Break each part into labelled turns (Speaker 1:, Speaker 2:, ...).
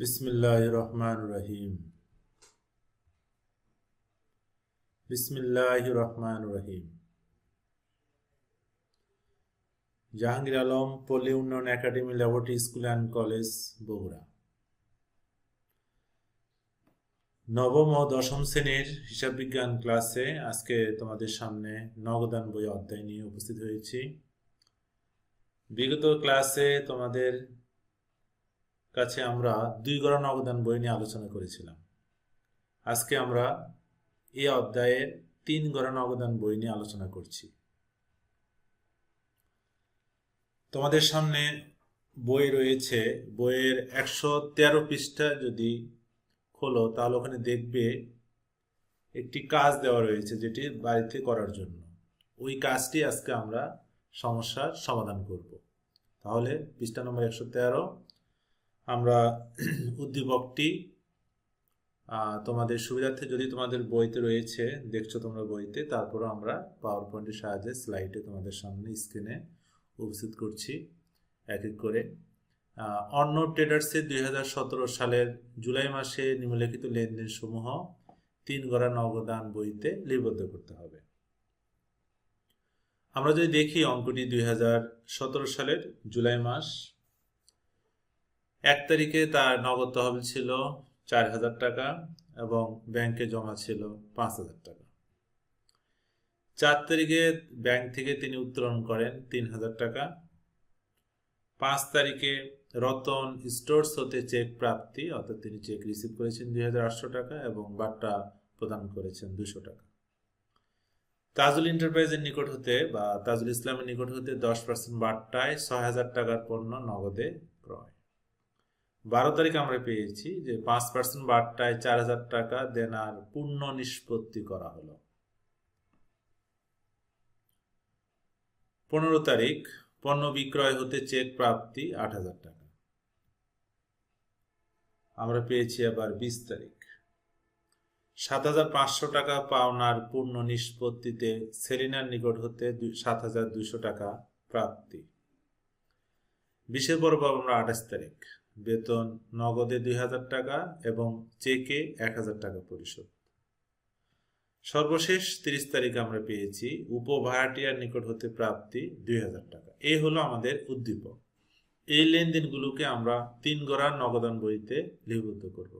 Speaker 1: বিসমিল্লাহ রহমান রহিম বিসমিল্লাহ রহমান রহিম জাহাঙ্গীর আলম পল্লী উন্নয়ন academy laboratory school and college Bogura নবম ও দশম শ্রেণির হিসাব বিজ্ঞান ক্লাসে আজকে তোমাদের সামনে নগদান বই অধ্যায় নিয়ে উপস্থিত হয়েছি। বিগত ক্লাসে তোমাদের কাছে আমরা দুই গড়া অবদান বই নিয়ে আলোচনা করেছিলাম। আজকে আমরা এই অধ্যায়ের তিন গড়া অবদান বই নিয়ে আলোচনা করছি। তোমাদের সামনে বই রয়েছে, বইয়ের একশো তেরো পৃষ্ঠা যদি খোলো, তাহলে ওখানে দেখবে একটি কাজ দেওয়া রয়েছে যেটি বাড়িতে করার জন্য। ওই কাজটি আজকে আমরা সমস্যার সমাধান করব। তাহলে পৃষ্ঠা নম্বর একশো তেরো আমরা উদ্দীপকটি তোমাদের সুবিধার্থে যদি তোমাদের বইতে রয়েছে, দেখছ তোমরা বইতে, তারপরও আমরা পাওয়ার পয়েন্টের সাহায্যে স্লাইডে তোমাদের সামনে স্ক্রিনে উপস্থিত করছি, এক এক করে। অন্য ট্রেডার্সের দুই সালের জুলাই মাসে নিম্নলিখিত লেনদেন সমূহ তিন গড়া নগদান বইতে লিপিবদ্ধ করতে হবে। আমরা যদি দেখি অঙ্কটি দুই হাজার সতেরো সালের জুলাই মাস এক তারিখে তার নগদ তহবিল ছিল চার হাজার টাকা এবং ব্যাংকে জমা ছিল পাঁচ হাজার টাকা। চার তারিখে ব্যাংক থেকে তিনি উত্তোলন করেন তিন হাজার টাকা। পাঁচ তারিখে রতন স্টোরস হতে চেক প্রাপ্তি, অর্থাৎ তিনি চেক রিসিভ করেছেন দুই হাজার আটশো টাকা এবং বার্তা প্রদান করেছেন দুশো টাকা। তাজুল এন্টারপ্রাইজের নিকট হতে বা তাজুল ইসলামের নিকট হতে দশ পার্সেন্ট বার্তায় ছয় হাজার টাকার পণ্য নগদে ক্রয়। বারো তারিখ আমরা পেয়েছি যে পাঁচ পার্সেন্ট বার্তায় চার হাজার টাকা দেনার পূর্ণ নিষ্পত্তি করা হলো। পনেরো তারিখ, পণ্য বিক্রয় হতে চেক প্রাপ্তি আট হাজার টাকা। আমরা পেয়েছি আবার বিশ তারিখ। সাত হাজার পাঁচশো টাকা পাওনার পূর্ণ নিষ্পত্তিতে সেলিনার নিকট হতে সাত হাজার দুইশো টাকা প্রাপ্তি। বিশের পর আমরা আঠাশ তারিখ। বেতন নগদে দুই হাজার টাকা এবং চেকে এক হাজার টাকা পরিশোধ। সর্বশেষ তিরিশ তারিখ আমরা পেয়েছি উপভাড়াটিয়ার নিকট হতে প্রাপ্তি দুই হাজার টাকা। এই হলো আমাদের উদ্দীপক। এই লেনদেনগুলোকে আমরা তিন গড়ার নগদান বইতে লিপিবদ্ধ করব।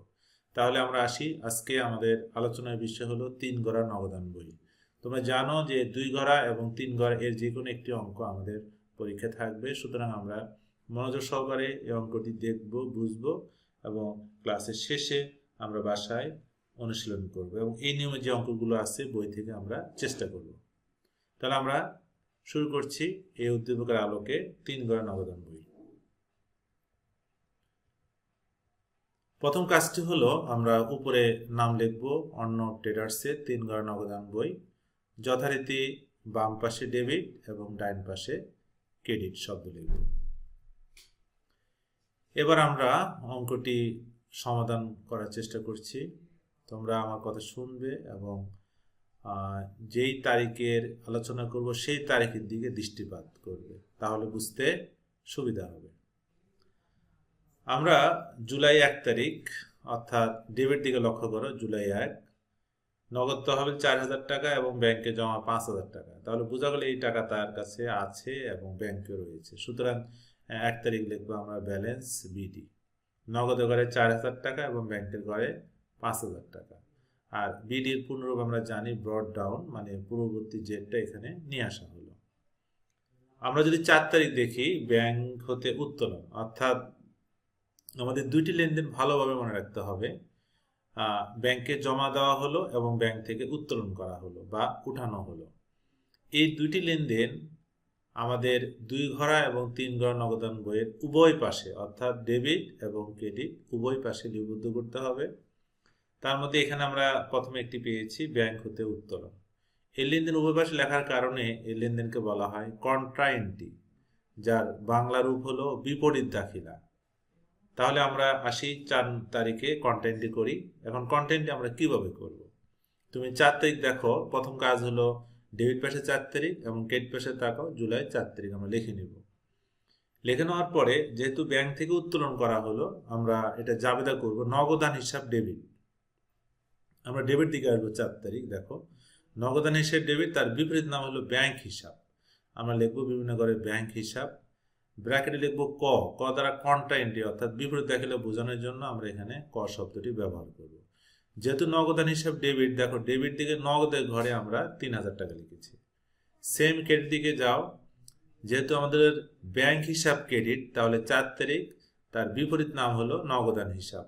Speaker 1: তাহলে আমরা আসি, আজকে আমাদের আলোচনার বিষয় হলো তিন গড়ার নগদান বই। তোমরা জানো যে দুই গড়া এবং তিন গড়া এর যে কোনো একটি অঙ্ক আমাদের পরীক্ষা থাকবে, সুতরাং আমরা মনোযোগ সহকারে এই অঙ্কটি দেখব, বুঝব এবং ক্লাসের শেষে আমরা বাসায় অনুশীলন করব এবং এই নিয়মে যে অঙ্কগুলো আছে বই থেকে আমরা চেষ্টা করব। তাহলে আমরা শুরু করছি এই উদ্দীপকের আলোকে তিন গড়া নবদান বই। প্রথম কাজটি হলো আমরা উপরে নাম লিখব, অন্য ট্রেডার্সের তিন গড়া নবদান বই, যথারীতি বাম পাশে ডেবিট এবং ডাইন পাশে ক্রেডিট শব্দ লিখব। এবার আমরা অঙ্কটি সমাধান করার চেষ্টা করছি। তোমরা আমার কথা শুনবে এবং যেই তারিখের আলোচনা করব সেই তারিখের দিকে দৃষ্টিপাত করবে। তাহলে বুঝতে সুবিধা হবে। আমরা জুলাই এক তারিখ, অর্থাৎ ডেবিট দিকে লক্ষ্য করো, জুলাই এক। নগদ তহবিল চার হাজার টাকা এবং ব্যাংকে জমা পাঁচ হাজার টাকা। তাহলে বোঝা গেল এই টাকা তার কাছে আছে এবং ব্যাংকে রয়েছে। সুতরাং এক তারিখ লিখব আমরা ব্যালেন্স বিডি নগদে ঘরে চার হাজার টাকা এবং ব্যাংকের ঘরে পাঁচ হাজার টাকা। আর বিডির পূর্ণরূপ আমরা জানি ব্রড ডাউন মানে পূর্ববর্তী জেটটা এখানে নিয়ে আসা হলো। আমরা যদি চার তারিখ দেখি ব্যাংক হতে উত্তোলন, অর্থাৎ আমাদের দুইটি লেনদেন ভালোভাবে মনে রাখতে হবে। ব্যাংকে জমা দেওয়া হলো এবং ব্যাংক থেকে উত্তোলন করা হলো বা উঠানো হলো। এই দুইটি লেনদেন আমাদের দুই ঘরা এবং তিন ঘরা নগদান বইয়ের উভয় পাশে, অর্থাৎ ডেবিট এবং ক্রেডিট উভয় পাশে লিপিবদ্ধ করতে হবে। তার মধ্যে এখানে আমরা প্রথমে একটি পেয়েছি, ব্যাংক হতে উত্তোলন। এই লেনদেন উভয় পাশে লেখার কারণে এই লেনদেনকে বলা হয় কন্ট্রাইন্টি যার বাংলা রূপ হলো বিপরীত দাখিলা। তাহলে আমরা আসি চার তারিখে কন্টেন্টটি করি। এখন কন্টেন্টটি আমরা কীভাবে করব? তুমি চার তারিখ দেখো, প্রথম কাজ হলো ডেবিট পাশে চার তারিখ এবং ক্রেডিট পাশে তাকাও জুলাই চার তারিখ আমরা লিখে নিব। লেখে নেওয়ার পরে যেহেতু ব্যাংক থেকে উত্তোলন করা হলো, আমরা এটা জাবেদা করব নগদান হিসাব ডেবিট। আমরা ডেবিট দিকে আসব চার তারিখ, দেখো। নগদান হিসাব ডেবিট, তার বিপরীত নাম হলো ব্যাংক হিসাব। আমরা লিখব বিভিন্ন করে ব্যাংক হিসাব। ব্র্যাকেটে লিখব ক ক দ্বারা কন্ট্রা এন্ট্রি অর্থাৎ বিপরীত দেখালে বোঝানোর জন্য আমরা এখানে ক শব্দটি ব্যবহার করব। যেহেতু নগদান হিসাব ডেবিট দেখো ডেবিট দিকে নগদের ঘরে আমরা তিন হাজার টাকা লিখেছি। সেম ক্রেডিট দিকে যাও। যেহেতু আমাদের ব্যাংক হিসাব ক্রেডিট তাহলে চার তারিখ, তার বিপরীত নাম হলো নগদান হিসাব।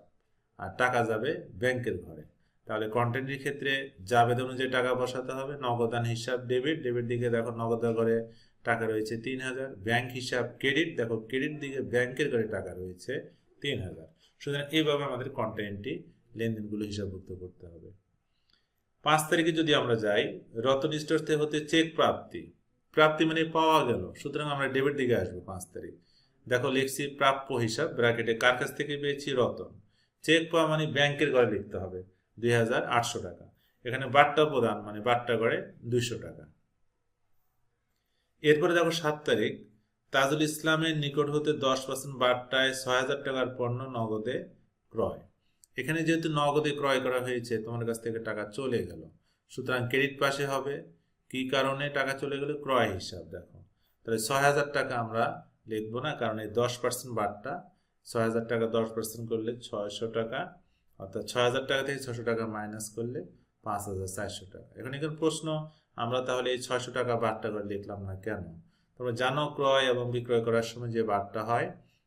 Speaker 1: আর টাকা যাবে ব্যাংকের ঘরে। তাহলে কন্টেন্টের ক্ষেত্রে জাবেদ অনুযায়ী টাকা বসাতে হবে, নগদান হিসাব ডেবিট ডেবিট দিকে দেখো নগদের ঘরে টাকা রয়েছে তিন হাজার। ব্যাংক হিসাব ক্রেডিট দেখো ক্রেডিট দিকে ব্যাংকের ঘরে টাকা রয়েছে তিন হাজার। সুতরাং এইভাবে আমাদের কন্টেন্টটি লেনদেনগুলো হিসাবভুক্ত করতে হবে। পাঁচ তারিখে যদি আমরা যাই রতন স্টোর থেকে হতে চেক প্রাপ্তি। প্রাপ্তি মানে পাওয়া গেল। সুতরাং আমরা ডেবিট দিকে আসব পাঁচ তারিখ। দেখো লিখছি প্রাপ্য হিসাব ব্র্যাকেটে কার কাছ থেকে পেয়েছি? রতন। চেক পাওয়া মানে ব্যাংকের ঘরে লিখতে হবে, দুই হাজার আটশো টাকা। এখানে বাট্টা প্রদান মানে বাট্টা করে দুইশো টাকা। এরপরে দেখো সাত তারিখ, তাজুল ইসলামের নিকট হতে দশ পার্সেন্ট বাট্টায় ছয় হাজার টাকার পণ্য নগদে ক্রয়। এখানে যেহেতু নগদে ক্রয় করা হয়েছে, তোমার কাছ থেকে টাকা চলে গেল। সুতরাং ক্রেডিট পাশে হবে। কি কারণে টাকা চলে গেল? ক্রয় হিসাব, দেখো। তাহলে ছয় হাজার টাকা আমরা লিখব না, কারণ এই দশ পার্সেন্ট বারটা, ছয় হাজার টাকা দশ পার্সেন্ট করলে ছয়শো টাকা, অর্থাৎ ছয় হাজার টাকা থেকে ছশো টাকা মাইনাস করলে পাঁচ হাজার চারশো টাকা। এখন এখানে প্রশ্ন, আমরা তাহলে এই ছয়শো টাকা বারটা করে লিখলাম না কেন? তোমরা জানো ক্রয় এবং বিক্রয় করার সময় যে বারটা হয়,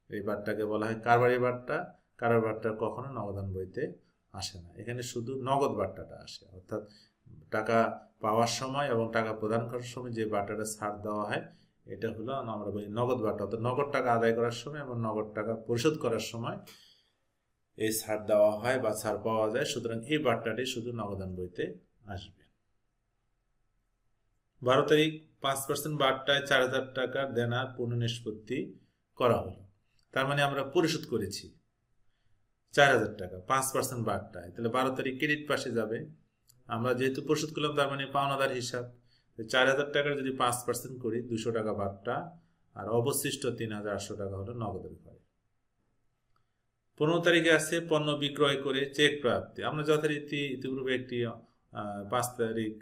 Speaker 1: এই বারটাকে বলা হয় কারবারি বারটা। কারোর বারটা কখনো নগদান বইতে আসে না। এখানে শুধু নগদ বার্তাটা আসে। অর্থাৎ টাকা পাওয়ার সময় এবং টাকা প্রদান করার সময় যে বার্তাটা ছাড় দেওয়া হয়, এটা হলো আমরা বলি নগদ বার্তা। অর্থাৎ নগদ টাকা আদায় করার সময় এবং নগদ টাকা পরিশোধ করার সময় এই ছাড় দেওয়া হয় বা ছাড় পাওয়া যায়। সুতরাং এই বার্তাটি শুধু নগদান বইতে আসবে। বারো তারিখ পাঁচ পার্সেন্ট বার্তায় চার হাজার টাকার দেনার পুনঃনিষ্পত্তি করা হলো। তার মানে আমরা পরিশোধ করেছি। চার হাজার টাকা, পাঁচ পার্সেন্ট বার্তায় তাহলে বারো তারিখ ক্রেডিট পাশে যাবে। আমরা যেহেতু পরিশোধ করলাম, তার মানে পাওনাদার হিসাব। চার হাজার টাকার যদি পাঁচ পার্সেন্ট করি, দুশো টাকা বার্তা আর অবশিষ্ট তিন হাজার আটশো টাকা হলো নগদের ঘরে। পনেরো তারিখে আছে পণ্য বিক্রয় করে চেক প্রাপ্তি। আমরা যথারীতি ইতিপূর্বে একটি পাঁচ তারিখ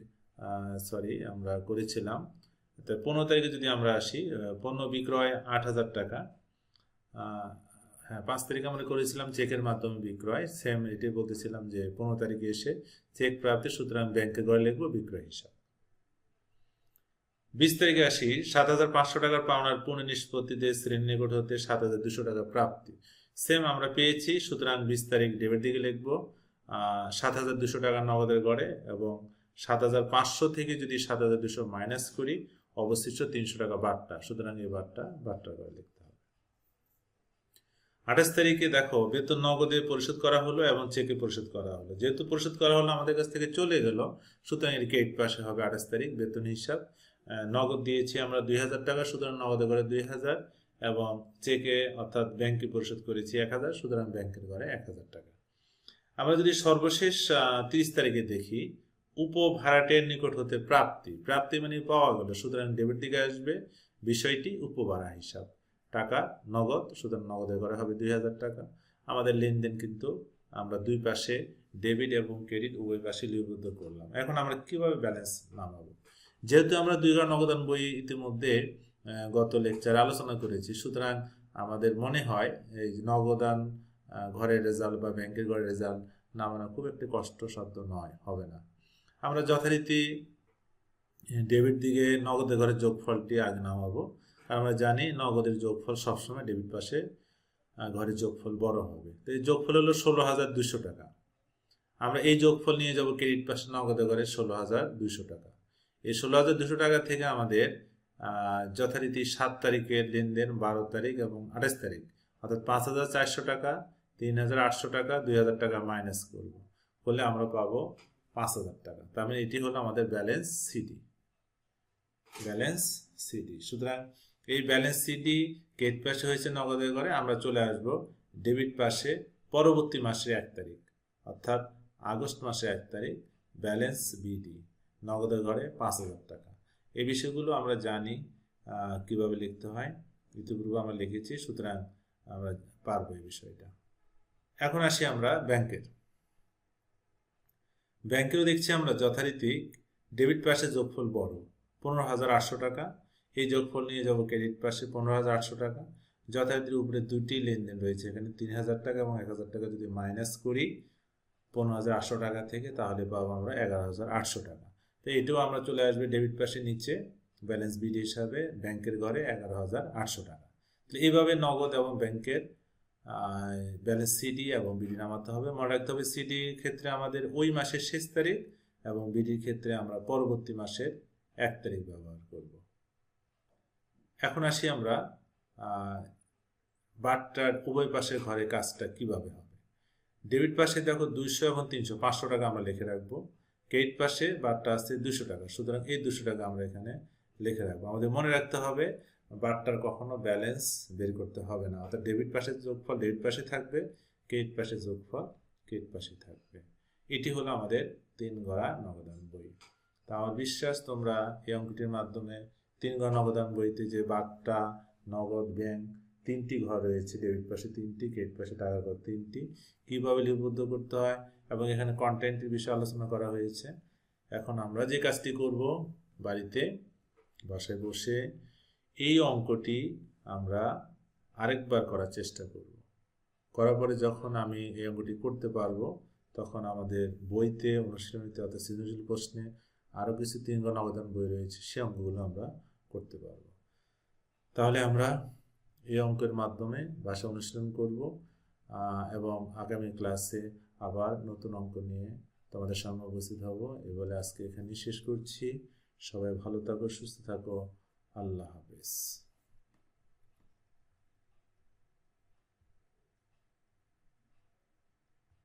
Speaker 1: সরি আমরা করেছিলাম। তো পনেরো তারিখে যদি আমরা আসি পণ্য বিক্রয় আট হাজার টাকা। হ্যাঁ পাঁচ তারিখে আমরা করেছিলাম চেকের মাধ্যমে বিক্রয়। সেম এটাই বলতেছিলাম যে পনেরো তারিখে এসে চেক প্রাপ্তি, সুতরাং ব্যাংকে গড়ে লিখব বিক্রয় হিসাব। বিশ তারিখে আসি, সাত হাজার পাঁচশো টাকার পাওনার পুনঃ নিষ্পত্তিতে শ্রেণি নিকট হতে সাত হাজার দুশো টাকা প্রাপ্তি। সেম আমরা পেয়েছি, সুতরাং বিশ তারিখ ডেবিট দিকে লিখব। সাত হাজার দুশো টাকা নগদের গড়ে এবং সাত হাজার পাঁচশো থেকে যদি সাত হাজার দুশো মাইনাস করি, অবশিষ্ট তিনশো টাকা বারটা সুতরাং এই বারটা বারটার করে লিখতে আঠাশ তারিখে দেখো বেতন নগদে পরিশোধ করা হলো এবং চেকে পরিশোধ করা হলো। যেহেতু পরিশোধ করা হলো, আমাদের কাছ থেকে চলে গেল। সুতরাং এর গেট পাশে হবে আঠাশ তারিখ, বেতন হিসাব। নগদ দিয়েছি আমরা দুই হাজার টাকা, সুতরাং নগদে করে দুই হাজার এবং চেকে অর্থাৎ ব্যাংকে পরিশোধ করেছি এক হাজার, সুতরাং ব্যাংকের ঘরে এক হাজার টাকা। আমরা যদি সর্বশেষ তিরিশ তারিখে দেখি, উপভাড়াটের নিকট হতে প্রাপ্তি প্রাপ্তি মানে পাওয়া গেল, সুতরাং ডেবিট দিকে আসবে। বিষয়টি উপভাড়া হিসাব। টাকা নগদ সুতরাং নগদে করা হবে দুই হাজার টাকা। আমাদের লেনদেন কিন্তু আমরা দুই পাশে ডেবিট এবং ক্রেডিট, উভয় পাশে লিপিবদ্ধ করলাম। এখন আমরা কীভাবে ব্যালেন্স নামাবো? যেহেতু আমরা দুই ঘর নগদান বই ইতিমধ্যে গত লেকচারে আলোচনা করেছি। সুতরাং আমাদের মনে হয় এই নগদান ঘরের রেজাল্ট বা ব্যাংকের ঘরের রেজাল্ট নামানো খুব একটি কষ্টসাধ্য নয়, হবে না। আমরা যথারীতি ডেবিট দিকে নগদের ঘরের যোগফলটি আগে নামাবো। আমরা জানি নগদের যোগফল সবসময় ডেবিট পাশে ঘরের যোগফল বড় হবে। তো এই যোগফল হলো ষোলো হাজার দুশো টাকা। আমরা এই যোগফল নিয়ে যাব ক্রেডিট পাশে নগদে ঘরে ষোলো হাজার দুশো টাকা। এই ষোলো হাজার দুশো টাকা থেকে আমাদের যথারীতি সাত তারিখের লেনদেন বারো তারিখ এবং আঠাশ তারিখ, অর্থাৎ পাঁচ হাজার চারশো টাকা, তিন হাজার আটশো টাকা, দুই হাজার টাকা মাইনাস করব। করলে আমরা পাবো পাঁচ হাজার টাকা। তার মানে এটি হলো আমাদের ব্যালেন্স সিডি। Balance CD. সুতরাং এই ব্যালেন্স সিডি গেট পাশে হয়েছে, নগদের ঘরে। আমরা চলে আসব ডেবিট পাশে পরবর্তী মাসের এক তারিখ, অর্থাৎ আগস্ট মাসের এক তারিখ ব্যালেন্স বিডি নগদের ঘরে পাঁচ হাজার টাকা। এই বিষয়গুলো আমরা জানি কীভাবে লিখতে হয়, ইতিপূর্বে আমরা লিখেছি, সুতরাং আমরা পারব এই বিষয়টা। এখন আসি আমরা ব্যাংকের। ব্যাংকেও দেখছি আমরা যথারীতি ডেবিট পাশে যোগফল বড়, পনেরো হাজার আটশো টাকা। এই যোগফল নিয়ে যাব ক্রেডিট পাশে পনেরো হাজার আটশো টাকা। যথারীতির উপরে দুটি লেনদেন রয়েছে। এখানে তিন হাজার টাকা এবং এক হাজার টাকা যদি মাইনাস করি, পনেরো হাজার আটশো টাকা থেকে, তাহলে পাবো আমরা এগারো হাজার আটশো টাকা। তো এটাও আমরা চলে আসবে ডেবিট পাশে নিচে। ব্যালেন্স বিল হিসাবে ব্যাংকের ঘরে এগারো হাজার আটশো টাকা। তো এইভাবে নগদ এবং ব্যাংকের ব্যালেন্স সিডি এবং বিডি নামাতে হবে। মনে রাখতে হবে সিডির ক্ষেত্রে আমাদের ওই মাসের শেষ তারিখ এবং বিডির ক্ষেত্রে আমরা পরবর্তী মাসের এক তারিখ ব্যবহার করব। এখন আসি আমরা বারটার উভয় পাশের ঘরে কাজটা কীভাবে হবে? ডেবিট পাশে দেখো দুইশো এবং তিনশো, পাঁচশো টাকা আমরা লিখে রাখব। ক্রেডিট পাশে বারটা আসছে দুশো টাকা, সুতরাং এই দুশো টাকা আমরা এখানে লিখে রাখব। আমাদের মনে রাখতে হবে বারটার কখনো ব্যালেন্স বের করতে হবে না। অর্থাৎ ডেবিট পাশে যোগফল ডেবিট পাশে থাকবে ক্রেডিট পাশে যোগফল ক্রেডিট পাশে থাকবে। এটি হলো আমাদের তিন গড়া নগদান বই। তা আমার বিশ্বাস তোমরা এই অঙ্কটির মাধ্যমে তিন ঘর নগদান বইতে যে বারটা নগদ ব্যাংক, তিনটি ঘর রয়েছে ডেবিট পাশে তিনটি ক্রেডিট পাশে টাকা ঘর তিনটি। কীভাবে লিপিবদ্ধ করতে হয় এবং এখানে কন্টেন্টের বিষয়ে আলোচনা করা হয়েছে। এখন আমরা যে কাজটি করব, বাড়িতে বাসায় বসে এই অঙ্কটি আমরা আরেকবার করার চেষ্টা করব। করার পরে যখন আমি এই অঙ্কটি করতে পারব, তখন আমাদের বইতে অনুশীলনীতে অর্থাৎ সৃজনশীল প্রশ্নে আরও কিছু তিন ঘন আবেদন বই রয়েছে, সে অঙ্কগুলো আমরা করতে পারব। তাহলে আমরা এই অঙ্কের মাধ্যমে ভাষা অনুশীলন করব এবং আগামী ক্লাসে আবার নতুন অঙ্ক নিয়ে তোমাদের সামনে উপস্থিত হব। এ বলে আজকে এখানেই শেষ করছি। সবাই ভালো থাকো, সুস্থ থাকো। আল্লাহ হাফেজ।